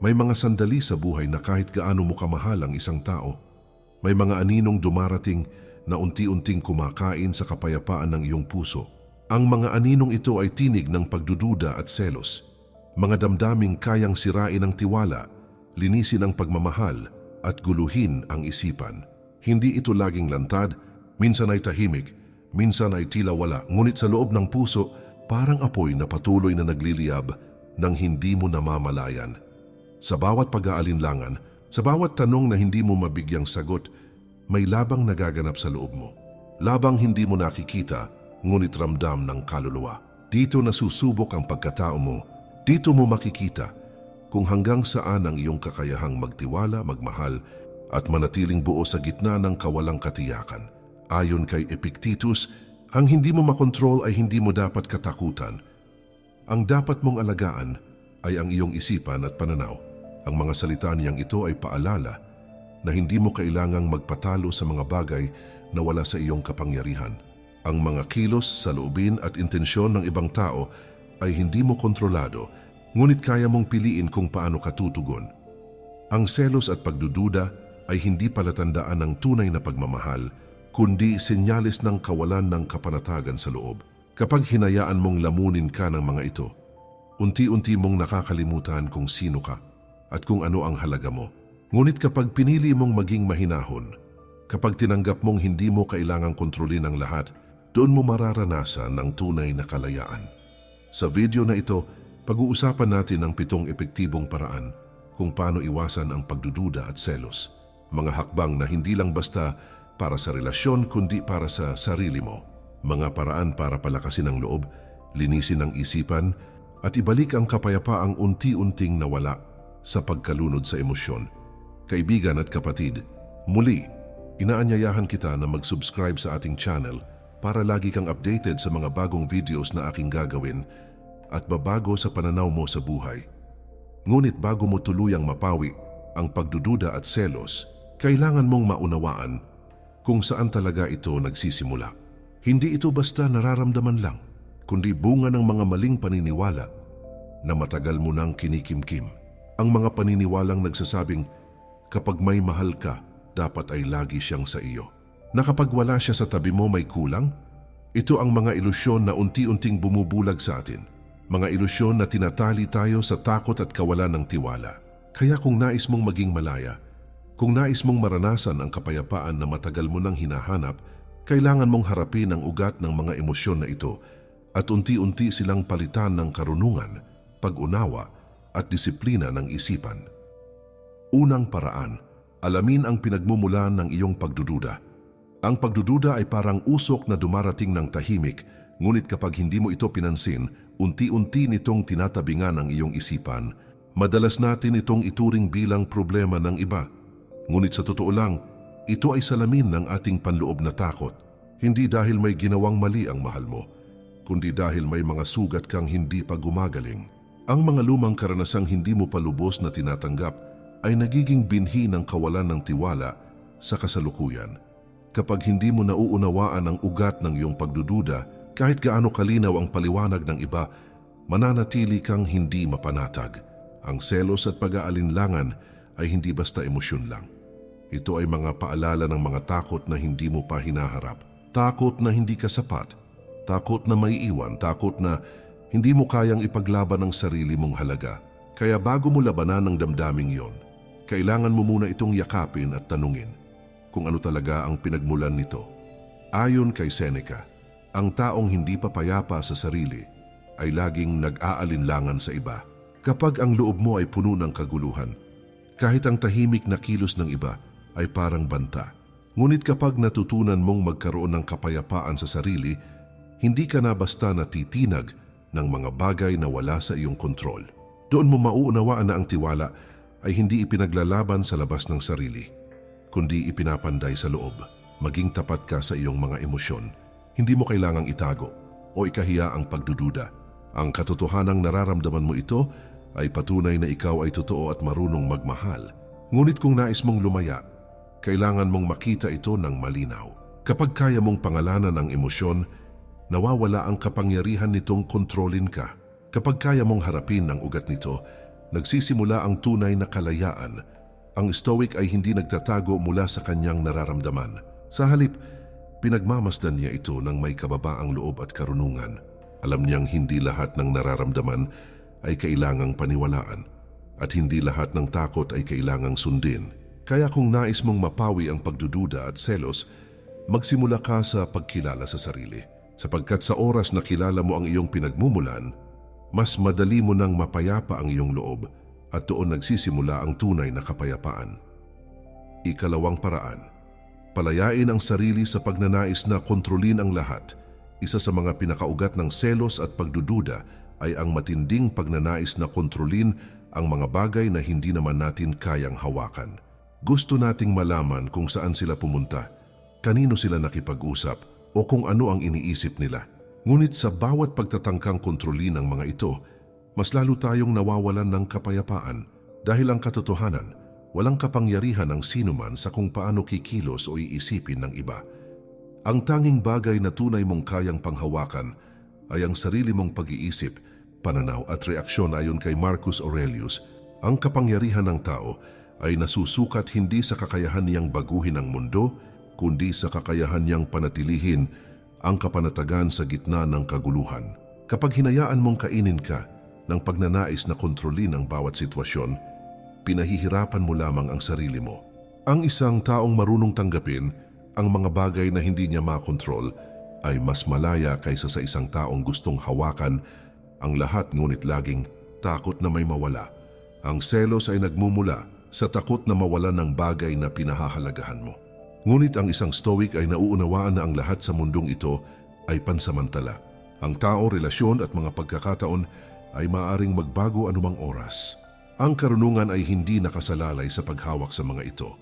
May mga sandali sa buhay na kahit gaano mo kamahal ang isang tao, may mga aninong dumarating na unti-unting kumakain sa kapayapaan ng iyong puso. Ang mga aninong ito ay tinig ng pagdududa at selos. Mga damdaming kayang sirain ang tiwala, linisin ang pagmamahal at guluhin ang isipan. Hindi ito laging lantad, minsan ay tahimik, minsan ay tila wala, ngunit sa loob ng puso, parang apoy na patuloy na nagliliyab nang hindi mo namamalayan. Sa bawat pag-aalinlangan, sa bawat tanong na hindi mo mabigyang sagot, may labang nagaganap sa loob mo. Labang hindi mo nakikita, ngunit ramdam ng kaluluwa. Dito nasusubok ang pagkatao mo. Dito mo makikita kung hanggang saan ang iyong kakayahang magtiwala, magmahal, at manatiling buo sa gitna ng kawalang katiyakan. Ayon kay Epictetus, ang hindi mo makontrol ay hindi mo dapat katakutan. Ang dapat mong alagaan ay ang iyong isipan at pananaw. Ang mga salita niyang ito ay paalala na hindi mo kailangang magpatalo sa mga bagay na wala sa iyong kapangyarihan. Ang mga kilos sa loobin at intensyon ng ibang tao ay hindi mo kontrolado, ngunit kaya mong piliin kung paano ka tutugon. Ang selos at pagdududa ay hindi palatandaan ng tunay na pagmamahal, kundi senyales ng kawalan ng kapanatagan sa loob. Kapag hinayaan mong lamunin ka ng mga ito, unti-unti mong nakakalimutan kung sino ka at kung ano ang halaga mo. Ngunit kapag pinili mong maging mahinahon, kapag tinanggap mong hindi mo kailangang kontrolin ang lahat, doon mo mararanasan ang tunay na kalayaan. Sa video na ito, pag-uusapan natin ang pitong epektibong paraan kung paano iwasan ang pagdududa at selos. Mga hakbang na hindi lang basta para sa relasyon kundi para sa sarili mo. Mga paraan para palakasin ang loob, linisin ang isipan, at ibalik ang kapayapaang unti-unting nawala sa pagkalunod sa emosyon. Kaibigan at kapatid, muli, inaanyayahan kita na mag-subscribe sa ating channel para lagi kang updated sa mga bagong videos na aking gagawin at babago sa pananaw mo sa buhay. Ngunit bago mo tuluyang mapawi ang pagdududa at selos, kailangan mong maunawaan kung saan talaga ito nagsisimula. Hindi ito basta nararamdaman lang, kundi bunga ng mga maling paniniwala na matagal mo nang kinikimkim. Ang mga paniniwalang nagsasabing, kapag may mahal ka, dapat ay lagi siyang sa iyo. Na kapag wala siya sa tabi mo may kulang? Ito ang mga ilusyon na unti-unting bumubulag sa atin. Mga ilusyon na tinatali tayo sa takot at kawalan ng tiwala. Kaya kung nais mong maging malaya, kung nais mong maranasan ang kapayapaan na matagal mo nang hinahanap, kailangan mong harapin ang ugat ng mga emosyon na ito at unti-unti silang palitan ng karunungan, pag-unawa at disiplina ng isipan. Unang paraan, alamin ang pinagmumulan ng iyong pagdududa. Ang pagdududa ay parang usok na dumarating ng tahimik, ngunit kapag hindi mo ito pinansin, unti-unti nitong tinatabingan ang iyong isipan. Madalas natin itong ituring bilang problema ng iba. Ngunit sa totoo lang, ito ay salamin ng ating panloob na takot. Hindi dahil may ginawang mali ang mahal mo, kundi dahil may mga sugat kang hindi pa gumagaling. Ang mga lumang karanasang hindi mo pa lubos na tinatanggap ay nagiging binhi ng kawalan ng tiwala sa kasalukuyan. Kapag hindi mo nauunawaan ang ugat ng iyong pagdududa, kahit gaano kalinaw ang paliwanag ng iba, mananatili kang hindi mapanatag. Ang selos at pag-aalinlangan ay hindi basta emosyon lang. Ito ay mga paalala ng mga takot na hindi mo pa hinaharap. Takot na hindi ka sapat. Takot na maiiwan. Takot na hindi mo kayang ipaglaban ang sarili mong halaga. Kaya bago mo labanan ang damdaming yon, kailangan mo muna itong yakapin at tanungin kung ano talaga ang pinagmulan nito. Ayon kay Seneca, ang taong hindi papayapa sa sarili ay laging nag-aalinlangan sa iba. Kapag ang loob mo ay puno ng kaguluhan, kahit ang tahimik na kilos ng iba ay parang banta. Ngunit kapag natutunan mong magkaroon ng kapayapaan sa sarili, hindi ka na basta natitinag ng mga bagay na wala sa iyong kontrol. Doon mo mauunawaan na ang tiwala ay hindi ipinaglalaban sa labas ng sarili, kundi ipinapanday sa loob. Maging tapat ka sa iyong mga emosyon. Hindi mo kailangang itago o ikahiya ang pagdududa. Ang katotohanang nararamdaman mo ito ay patunay na ikaw ay totoo at marunong magmahal. Ngunit kung nais mong lumaya, kailangan mong makita ito ng malinaw. Kapag kaya mong pangalanan ang emosyon, nawawala ang kapangyarihan nitong kontrolin ka. Kapag kaya mong harapin ang ugat nito, nagsisimula ang tunay na kalayaan. Ang Stoic ay hindi nagtatago mula sa kanyang nararamdaman. Sa halip, pinagmamasdan niya ito ng may kababaang loob at karunungan. Alam niyang hindi lahat ng nararamdaman ay kailangang paniwalaan at hindi lahat ng takot ay kailangang sundin. Kaya kung nais mong mapawi ang pagdududa at selos, magsimula ka sa pagkilala sa sarili. Sapagkat sa oras na kilala mo ang iyong pinagmumulan, mas madali mo nang mapayapa ang iyong loob at doon nagsisimula ang tunay na kapayapaan. Ikalawang paraan, palayain ang sarili sa pagnanais na kontrolin ang lahat. Isa sa mga pinakaugat ng selos at pagdududa ay ang matinding pagnanais na kontrolin ang mga bagay na hindi naman natin kayang hawakan. Gusto nating malaman kung saan sila pumunta, kanino sila nakipag-usap o kung ano ang iniisip nila. Ngunit sa bawat pagtatangkang kontrolin ng mga ito, mas lalo tayong nawawalan ng kapayapaan dahil ang katotohanan, walang kapangyarihan ng sinuman sa kung paano kikilos o iisipin ng iba. Ang tanging bagay na tunay mong kayang panghawakan ay ang sarili mong pag-iisip, pananaw at reaksyon ayon kay Marcus Aurelius. Ang kapangyarihan ng tao ay nasusukat hindi sa kakayahan niyang baguhin ang mundo, kundi sa kakayahan niyang panatilihin ang kapanatagan sa gitna ng kaguluhan. Kapag hinayaan mong kainin ka ng pagnanais na kontrolin ang bawat sitwasyon, pinahihirapan mo lamang ang sarili mo. Ang isang taong marunong tanggapin ang mga bagay na hindi niya makontrol ay mas malaya kaysa sa isang taong gustong hawakan ang lahat ngunit laging takot na may mawala. Ang selos ay nagmumula sa takot na mawalan ng bagay na pinahahalagahan mo. Ngunit ang isang stoic ay nauunawaan na ang lahat sa mundong ito ay pansamantala. Ang tao, relasyon at mga pagkakataon ay maaring magbago anumang oras. Ang karunungan ay hindi nakasalalay sa paghawak sa mga ito,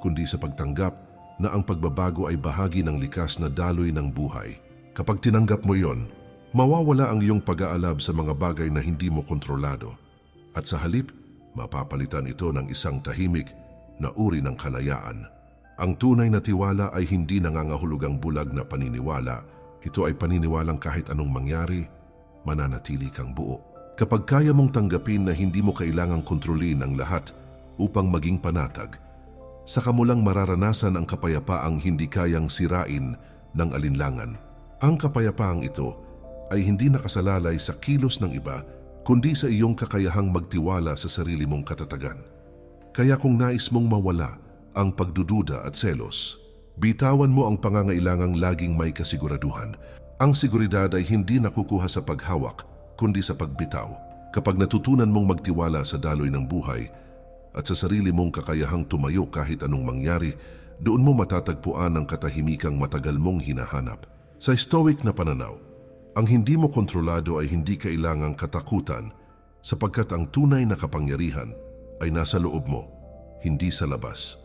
kundi sa pagtanggap na ang pagbabago ay bahagi ng likas na daloy ng buhay. Kapag tinanggap mo yon, mawawala ang iyong pag-aalab sa mga bagay na hindi mo kontrolado. At sa halip, mapapalitan ito ng isang tahimik na uri ng kalayaan. Ang tunay na tiwala ay hindi nangangahulugang bulag na paniniwala. Ito ay paniniwalang kahit anong mangyari, mananatili kang buo. Kapag kaya mong tanggapin na hindi mo kailangang kontrolin ang lahat upang maging panatag, saka mo lang mararanasan ang kapayapaang hindi kayang sirain ng alinlangan. Ang kapayapaang ito ay hindi nakasalalay sa kilos ng iba, kundi sa iyong kakayahang magtiwala sa sarili mong katatagan. Kaya kung nais mong mawala ang pagdududa at selos, bitawan mo ang pangangailangang laging may kasiguraduhan. Ang seguridad ay hindi nakukuha sa paghawak, kundi sa pagbitaw. Kapag natutunan mong magtiwala sa daloy ng buhay at sa sarili mong kakayahang tumayo kahit anong mangyari, doon mo matatagpuan ang katahimikang matagal mong hinahanap. Sa stoic na pananaw, ang hindi mo kontrolado ay hindi kailangang katakutan sapagkat ang tunay na kapangyarihan ay nasa loob mo, hindi sa labas.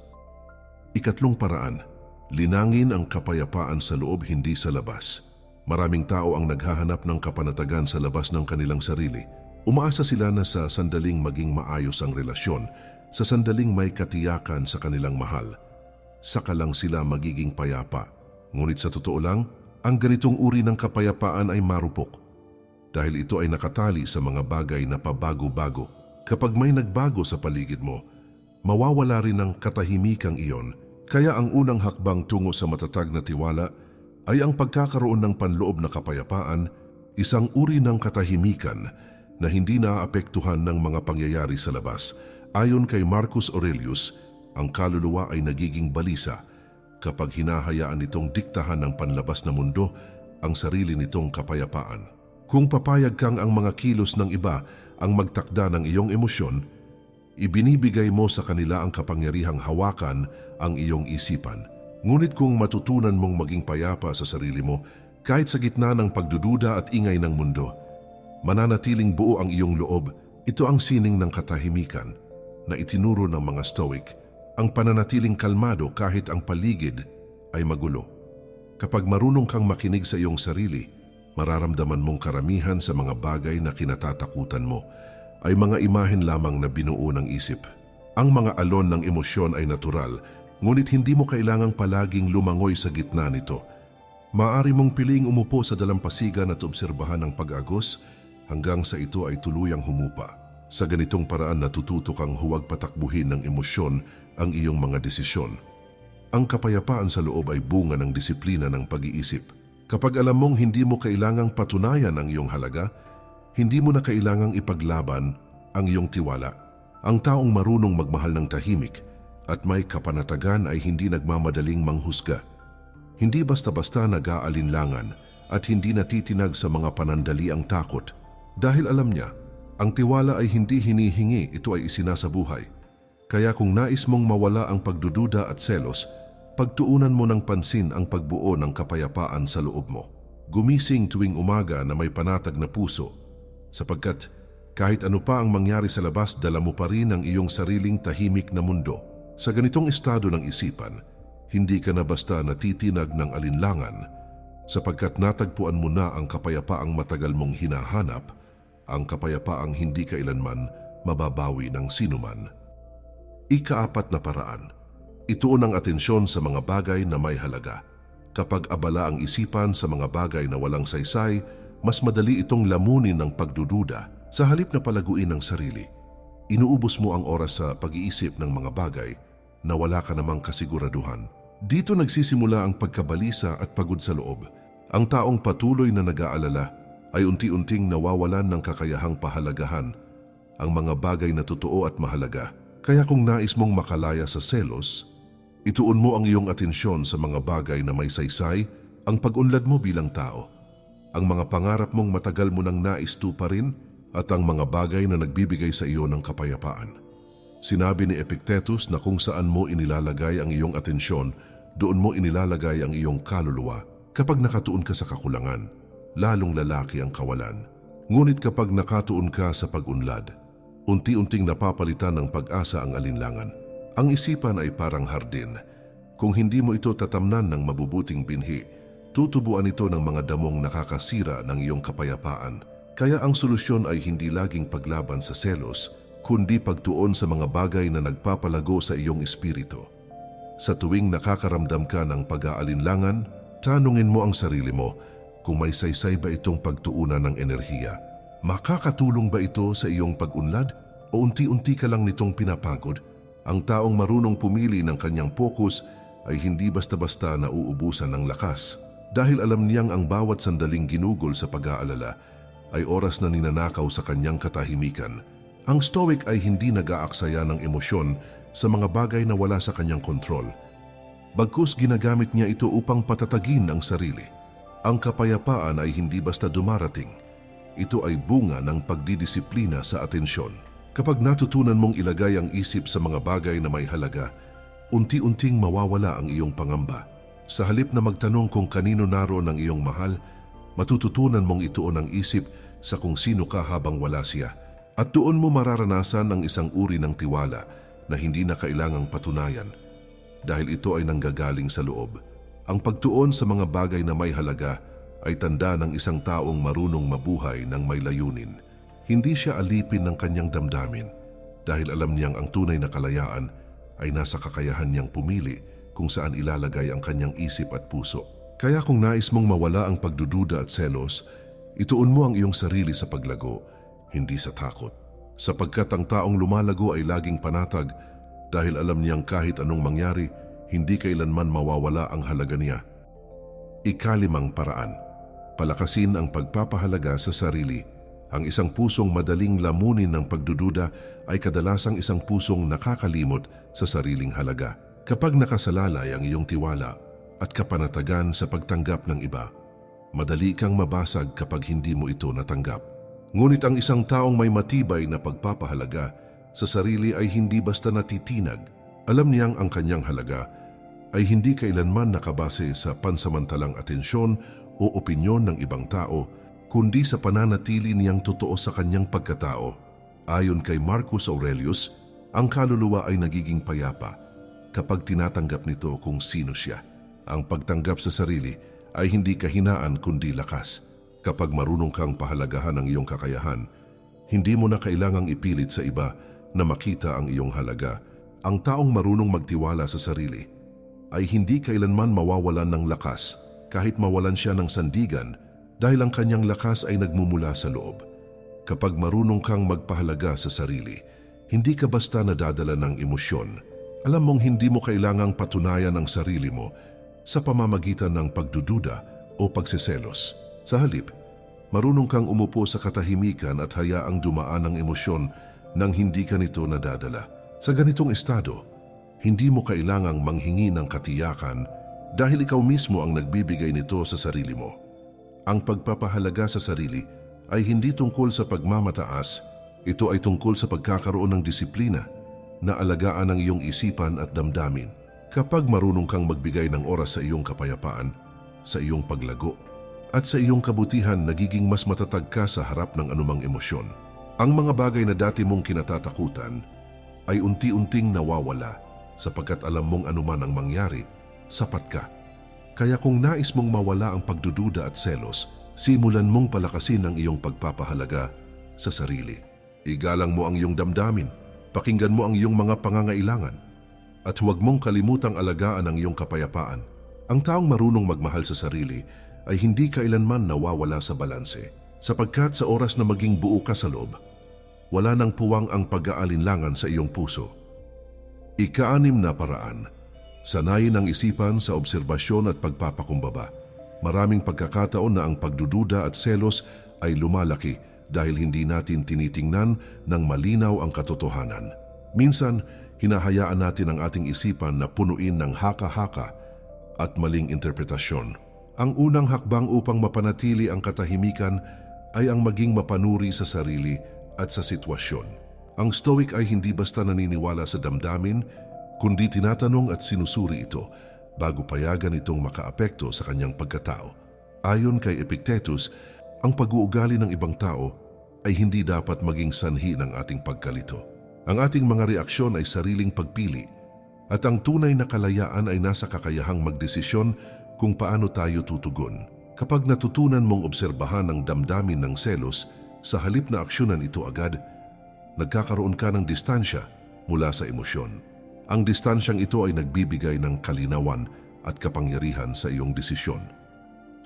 Ikatlong paraan, linangin ang kapayapaan sa loob hindi sa labas. Maraming tao ang naghahanap ng kapanatagan sa labas ng kanilang sarili. Umaasa sila na sa sandaling maging maayos ang relasyon, sa sandaling may katiyakan sa kanilang mahal. Saka lang sila magiging payapa. Ngunit sa totoo lang, ang ganitong uri ng kapayapaan ay marupok. Dahil ito ay nakatali sa mga bagay na pabago-bago. Kapag may nagbago sa paligid mo, mawawala rin ang katahimikang iyon. Kaya ang unang hakbang tungo sa matatag na tiwala ay ang pagkakaroon ng panloob na kapayapaan, isang uri ng katahimikan na hindi naaapektuhan ng mga pangyayari sa labas. Ayon kay Marcus Aurelius, ang kaluluwa ay nagiging balisa kapag hinahayaan nitong diktahan ng panlabas na mundo ang sarili nitong kapayapaan. Kung papayag kang ang mga kilos ng iba ang magtakda ng iyong emosyon, ibinibigay mo sa kanila ang kapangyarihang hawakan ang iyong isipan. Ngunit kung matutunan mong maging payapa sa sarili mo, kahit sa gitna ng pagdududa at ingay ng mundo, mananatiling buo ang iyong loob, ito ang sining ng katahimikan na itinuro ng mga Stoic, ang pananatiling kalmado kahit ang paligid ay magulo. Kapag marunong kang makinig sa iyong sarili, mararamdaman mong karamihan sa mga bagay na kinatatakutan mo ay mga imahen lamang na binuo ng isip. Ang mga alon ng emosyon ay natural, ngunit hindi mo kailangang palaging lumangoy sa gitna nito. Maari mong piling umupo sa dalampasigan at obserbahan ang pag-agos hanggang sa ito ay tuluyang humupa. Sa ganitong paraan natututo kang huwag patakbuhin ng emosyon ang iyong mga desisyon. Ang kapayapaan sa loob ay bunga ng disiplina ng pag-iisip. Kapag alam mong hindi mo kailangang patunayan ang iyong halaga, hindi mo na kailangang ipaglaban ang iyong tiwala. Ang taong marunong magmahal ng tahimik at may kapanatagan ay hindi nagmamadaling manghusga. Hindi basta-basta nag-aalinlangan at hindi natitinag sa mga panandali ang takot. Dahil alam niya, ang tiwala ay hindi hinihingi, ito ay isinasabuhay. Kaya kung nais mong mawala ang pagdududa at selos, pagtuunan mo ng pansin ang pagbuo ng kapayapaan sa loob mo. Gumising tuwing umaga na may panatag na puso, sapagkat kahit ano pa ang mangyari sa labas, dala mo pa rin ang iyong sariling tahimik na mundo. Sa ganitong estado ng isipan, hindi ka na basta natitinag ng alinlangan, sapagkat natagpuan mo na ang kapayapaang matagal mong hinahanap, ang kapayapaang hindi kailanman mababawi ng sinuman. Ikaapat na paraan, ituon ang atensyon sa mga bagay na may halaga. Kapag abala ang isipan sa mga bagay na walang saysay, mas madali itong lamunin ng pagdududa sa halip na palaguin ng sarili. Inuubos mo ang oras sa pag-iisip ng mga bagay na wala ka namang kasiguraduhan. Dito nagsisimula ang pagkabalisa at pagod sa loob. Ang taong patuloy na nag-aalala ay unti-unting nawawalan ng kakayahang pahalagahan ang mga bagay na totoo at mahalaga. Kaya kung nais mong makalaya sa selos, ituon mo ang iyong atensyon sa mga bagay na may saysay, ang pag-unlad mo bilang tao, ang mga pangarap mong matagal mo nang nais tuparin at ang mga bagay na nagbibigay sa iyo ng kapayapaan. Sinabi ni Epictetus na kung saan mo inilalagay ang iyong atensyon, doon mo inilalagay ang iyong kaluluwa kapag nakatuon ka sa kakulangan, lalong lalaki ang kawalan. Ngunit kapag nakatuon ka sa pag-unlad, unti-unting napapalitan ng pag-asa ang alinlangan. Ang isipan ay parang hardin. Kung hindi mo ito tatamnan ng mabubuting binhi, tutubuan ito ng mga damong nakakasira ng iyong kapayapaan. Kaya ang solusyon ay hindi laging paglaban sa selos, kundi pagtuon sa mga bagay na nagpapalago sa iyong espiritu. Sa tuwing nakakaramdam ka ng pag-aalinlangan, tanungin mo ang sarili mo kung may saysay ba itong pagtuunan ng enerhiya. Makakatulong ba ito sa iyong pag-unlad o unti-unti ka lang nitong pinapagod? Ang taong marunong pumili ng kanyang pokus ay hindi basta-basta nauubusan ng lakas dahil alam niyang ang bawat sandaling ginugol sa pag-aalala ay oras na ninanakaw sa kanyang katahimikan. Ang stoic ay hindi nag-aaksaya ng emosyon sa mga bagay na wala sa kanyang kontrol. Bagkus ginagamit niya ito upang patatagin ang sarili. Ang kapayapaan ay hindi basta dumarating. Ito ay bunga ng pagdidisiplina sa atensyon. Kapag natutunan mong ilagay ang isip sa mga bagay na may halaga, unti-unting mawawala ang iyong pangamba. Sa halip na magtanong kung kanino naroon ang iyong mahal, matututunan mong ituon ang isip sa kung sino ka habang wala siya. At doon mo mararanasan ang isang uri ng tiwala na hindi na kailangang patunayan dahil ito ay nanggagaling sa loob. Ang pagtuon sa mga bagay na may halaga ay tanda ng isang taong marunong mabuhay ng may layunin. Hindi siya alipin ng kanyang damdamin dahil alam niyang ang tunay na kalayaan ay nasa kakayahan niyang pumili kung saan ilalagay ang kanyang isip at puso. Kaya kung nais mong mawala ang pagdududa at selos, ituon mo ang iyong sarili sa paglago, hindi sa takot. Sapagkat ang taong lumalago ay laging panatag dahil alam niyang kahit anong mangyari, hindi kailanman mawawala ang halaga niya. Ikalimang paraan – palakasin ang pagpapahalaga sa sarili. Ang isang pusong madaling lamunin ng pagdududa ay kadalasang isang pusong nakakalimot sa sariling halaga. Kapag nakasalalay ang iyong tiwala at kapanatagan sa pagtanggap ng iba, madali kang mabasag kapag hindi mo ito natanggap. Ngunit ang isang taong may matibay na pagpapahalaga sa sarili ay hindi basta natitinag. Alam niyang ang kanyang halaga ay hindi kailanman nakabase sa pansamantalang atensyon o opinyon ng ibang tao, kundi sa pananatili niyang totoo sa kanyang pagkatao. Ayon kay Marcus Aurelius, ang kaluluwa ay nagiging payapa kapag tinatanggap nito kung sino siya. Ang pagtanggap sa sarili ay hindi kahinaan kundi lakas. Kapag marunong kang pahalagahan ang iyong kakayahan, hindi mo na kailangang ipilit sa iba na makita ang iyong halaga. Ang taong marunong magtiwala sa sarili ay hindi kailanman mawawalan ng lakas kahit mawalan siya ng sandigan dahil ang kanyang lakas ay nagmumula sa loob. Kapag marunong kang magpahalaga sa sarili, hindi ka basta nadadala ng emosyon. Alam mong hindi mo kailangang patunayan ang sarili mo sa pamamagitan ng pagdududa o pagseselos. Sa halip, marunong kang umupo sa katahimikan at hayaang dumaan ang emosyon nang hindi ka nito nadadala. Sa ganitong estado, hindi mo kailangang manghingi ng katiyakan dahil ikaw mismo ang nagbibigay nito sa sarili mo. Ang pagpapahalaga sa sarili ay hindi tungkol sa pagmamataas, ito ay tungkol sa pagkakaroon ng disiplina na alagaan ang iyong isipan at damdamin. Kapag marunong kang magbigay ng oras sa iyong kapayapaan, sa iyong paglago, at sa iyong kabutihan nagiging mas matatag ka sa harap ng anumang emosyon. Ang mga bagay na dati mong kinatatakutan ay unti-unting nawawala sapagkat alam mong anuman ang mangyari, sapat ka. Kaya kung nais mong mawala ang pagdududa at selos, simulan mong palakasin ang iyong pagpapahalaga sa sarili. Igalang mo ang iyong damdamin, pakinggan mo ang iyong mga pangangailangan, at huwag mong kalimutang alagaan ang iyong kapayapaan. Ang taong marunong magmahal sa sarili ay hindi kailanman nawawala sa balanse, sapagkat sa oras na maging buo ka sa loob, wala nang puwang ang pag-aalinlangan sa iyong puso. Ikaanim na paraan, sanayin ang isipan sa obserbasyon at pagpapakumbaba. Maraming pagkakataon na ang pagdududa at selos ay lumalaki dahil hindi natin tinitingnan ng malinaw ang katotohanan. Minsan, hinahayaan natin ang ating isipan na punuin ng haka-haka at maling interpretasyon. Ang unang hakbang upang mapanatili ang katahimikan ay ang maging mapanuri sa sarili at sa sitwasyon. Ang Stoic ay hindi basta naniniwala sa damdamin, kundi tinatanong at sinusuri ito bago payagan itong makaapekto sa kanyang pagkatao. Ayon kay Epictetus, ang pag-uugali ng ibang tao ay hindi dapat maging sanhi ng ating pagkalito. Ang ating mga reaksyon ay sariling pagpili at ang tunay na kalayaan ay nasa kakayahang magdesisyon kung paano tayo tutugon. Kapag natutunan mong obserbahan ang damdamin ng selos, sa halip na aksyonan ito agad, nagkakaroon ka ng distansya mula sa emosyon. Ang distansyang ito ay nagbibigay ng kalinawan at kapangyarihan sa iyong desisyon.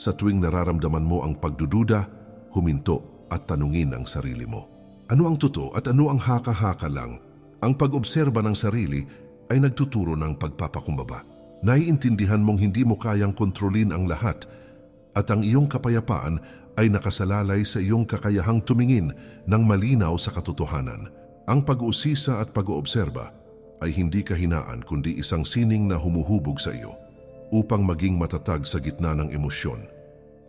Sa tuwing nararamdaman mo ang pagdududa, huminto at tanungin ang sarili mo. Ano ang totoo at ano ang haka-haka lang? Ang pag-obserba ng sarili ay nagtuturo ng pagpapakumbaba. Naiintindihan mong hindi mo kayang kontrolin ang lahat at ang iyong kapayapaan ay nakasalalay sa iyong kakayahang tumingin ng malinaw sa katotohanan. Ang pag-uusisa at pag-oobserba ay hindi kahinaan kundi isang sining na humuhubog sa iyo upang maging matatag sa gitna ng emosyon.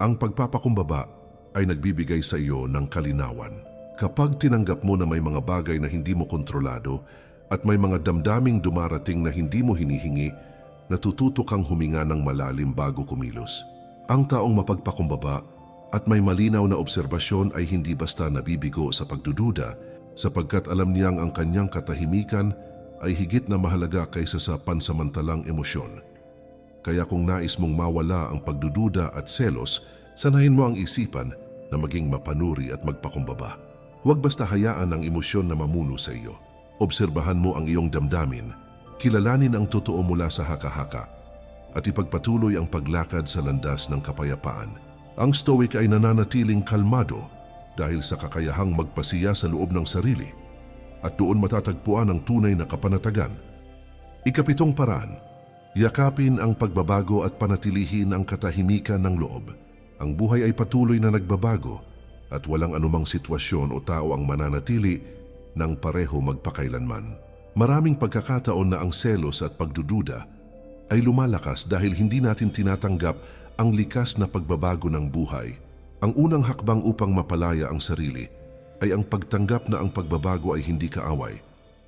Ang pagpapakumbaba ay nagbibigay sa iyo ng kalinawan. Kapag tinanggap mo na may mga bagay na hindi mo kontrolado at may mga damdaming dumarating na hindi mo hinihingi, natututo kang huminga ng malalim bago kumilos. Ang taong mapagpakumbaba at may malinaw na obserbasyon ay hindi basta nabibigo sa pagdududa sapagkat alam niyang ang kanyang katahimikan ay higit na mahalaga kaysa sa pansamantalang emosyon. Kaya kung nais mong mawala ang pagdududa at selos, sanayin mo ang isipan na maging mapanuri at magpakumbaba. Huwag basta hayaan ang emosyon na mamuno sa iyo. Obserbahan mo ang iyong damdamin, kilalanin ang totoo mula sa haka-haka, at ipagpatuloy ang paglakad sa landas ng kapayapaan. Ang Stoic ay nananatiling kalmado dahil sa kakayahang magpasiya sa loob ng sarili at doon matatagpuan ang tunay na kapanatagan. Ikapitong paraan, yakapin ang pagbabago at panatilihin ang katahimikan ng loob. Ang buhay ay patuloy na nagbabago at walang anumang sitwasyon o tao ang mananatili ng pareho magpakailanman. Maraming pagkakataon na ang selos at pagdududa ay lumalakas dahil hindi natin tinatanggap ang likas na pagbabago ng buhay. Ang unang hakbang upang mapalaya ang sarili ay ang pagtanggap na ang pagbabago ay hindi kaaway,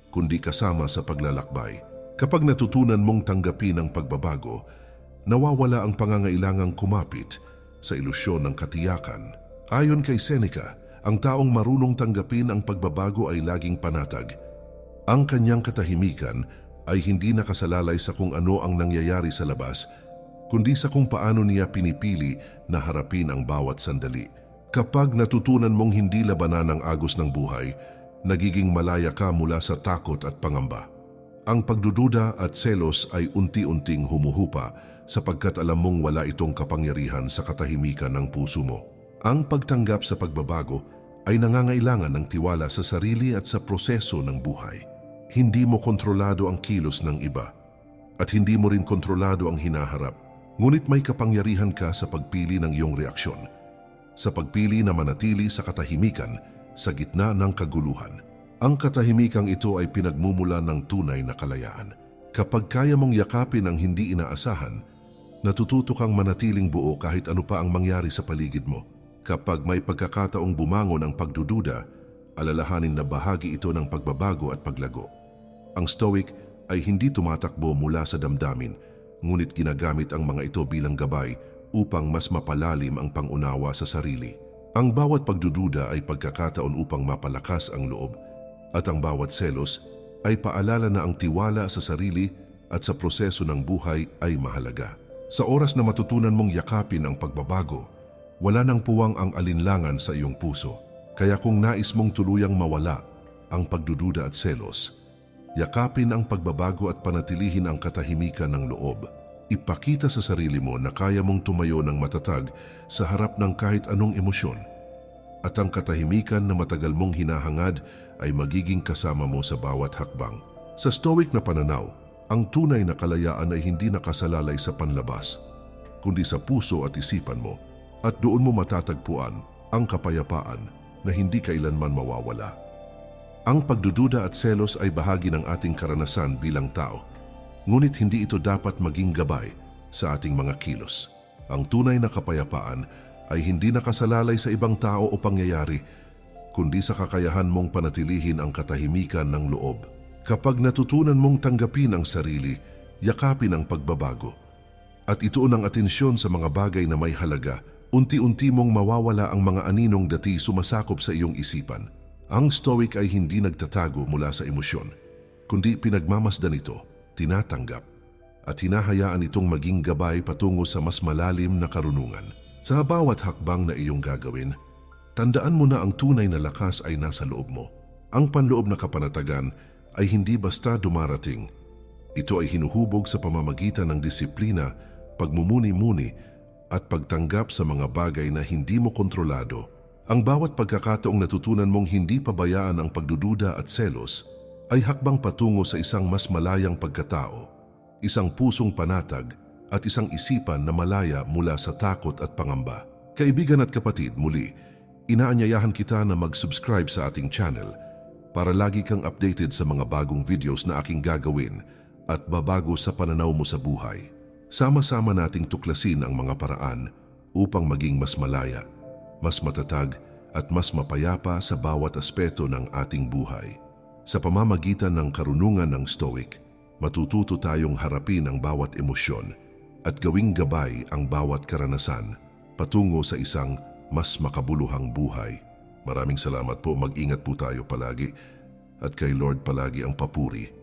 kundi kasama sa paglalakbay. Kapag natutunan mong tanggapin ang pagbabago, nawawala ang pangangailangang kumapit sa ilusyon ng katiyakan. Ayon kay Seneca, ang taong marunong tanggapin ang pagbabago ay laging panatag. Ang kanyang katahimikan ay hindi nakasalalay sa kung ano ang nangyayari sa labas, kundi sa kung paano niya pinipili na harapin ang bawat sandali. Kapag natutunan mong hindi labanan ang agos ng buhay, nagiging malaya ka mula sa takot at pangamba. Ang pagdududa at selos ay unti-unting humuhupa sapagkat alam mong wala itong kapangyarihan sa katahimikan ng puso mo. Ang pagtanggap sa pagbabago ay nangangailangan ng tiwala sa sarili at sa proseso ng buhay. Hindi mo kontrolado ang kilos ng iba at hindi mo rin kontrolado ang hinaharap. Ngunit may kapangyarihan ka sa pagpili ng iyong reaksyon, sa pagpili na manatili sa katahimikan sa gitna ng kaguluhan. Ang katahimikang ito ay pinagmumula ng tunay na kalayaan. Kapag kaya mong yakapin ang hindi inaasahan, natututo kang manatiling buo kahit ano pa ang mangyari sa paligid mo. Kapag may pagkakataong bumangon ang pagdududa, alalahanin na bahagi ito ng pagbabago at paglago. Ang Stoic ay hindi tumatakbo mula sa damdamin, ngunit ginagamit ang mga ito bilang gabay upang mas mapalalim ang pangunawa sa sarili. Ang bawat pagdududa ay pagkakataon upang mapalakas ang loob, at ang bawat selos ay paalala na ang tiwala sa sarili at sa proseso ng buhay ay mahalaga. Sa oras na matutunan mong yakapin ang pagbabago, wala nang puwang ang alinlangan sa iyong puso. Kaya kung nais mong tuluyang mawala ang pagdududa at selos, yakapin ang pagbabago at panatilihin ang katahimikan ng loob. Ipakita sa sarili mo na kaya mong tumayo ng matatag sa harap ng kahit anong emosyon. At ang katahimikan na matagal mong hinahangad ay magiging kasama mo sa bawat hakbang. Sa stoic na pananaw, ang tunay na kalayaan ay hindi nakasalalay sa panlabas, kundi sa puso at isipan mo at doon mo matatagpuan ang kapayapaan na hindi kailanman mawawala. Ang pagdududa at selos ay bahagi ng ating karanasan bilang tao, ngunit hindi ito dapat maging gabay sa ating mga kilos. Ang tunay na kapayapaan ay hindi nakasalalay sa ibang tao o pangyayari, kundi sa kakayahan mong panatilihin ang katahimikan ng loob. Kapag natutunan mong tanggapin ang sarili, yakapin ang pagbabago, at ituon ang atensyon sa mga bagay na may halaga, unti-unti mong mawawala ang mga aninong dati sumasakop sa iyong isipan. Ang stoic ay hindi nagtatago mula sa emosyon, kundi pinagmamasdan ito, tinatanggap, at hinahayaan itong maging gabay patungo sa mas malalim na karunungan. Sa bawat hakbang na iyong gagawin, tandaan mo na ang tunay na lakas ay nasa loob mo. Ang panloob na kapanatagan ay hindi basta dumarating. Ito ay hinuhubog sa pamamagitan ng disiplina, pagmumuni-muni, at pagtanggap sa mga bagay na hindi mo kontrolado. Ang bawat pagkakataong natutunan mong hindi pabayaan ang pagdududa at selos ay hakbang patungo sa isang mas malayang pagkatao, isang pusong panatag at isang isipan na malaya mula sa takot at pangamba. Kaibigan at kapatid, muli, inaanyayahan kita na mag-subscribe sa ating channel para lagi kang updated sa mga bagong videos na aking gagawin at babago sa pananaw mo sa buhay. Sama-sama nating tuklasin ang mga paraan upang maging mas malaya, mas matatag at mas mapayapa sa bawat aspeto ng ating buhay. Sa pamamagitan ng karunungan ng Stoic, matututo tayong harapin ang bawat emosyon at gawing gabay ang bawat karanasan patungo sa isang mas makabuluhang buhay. Maraming salamat po, mag-ingat po tayo palagi at kay Lord palagi ang papuri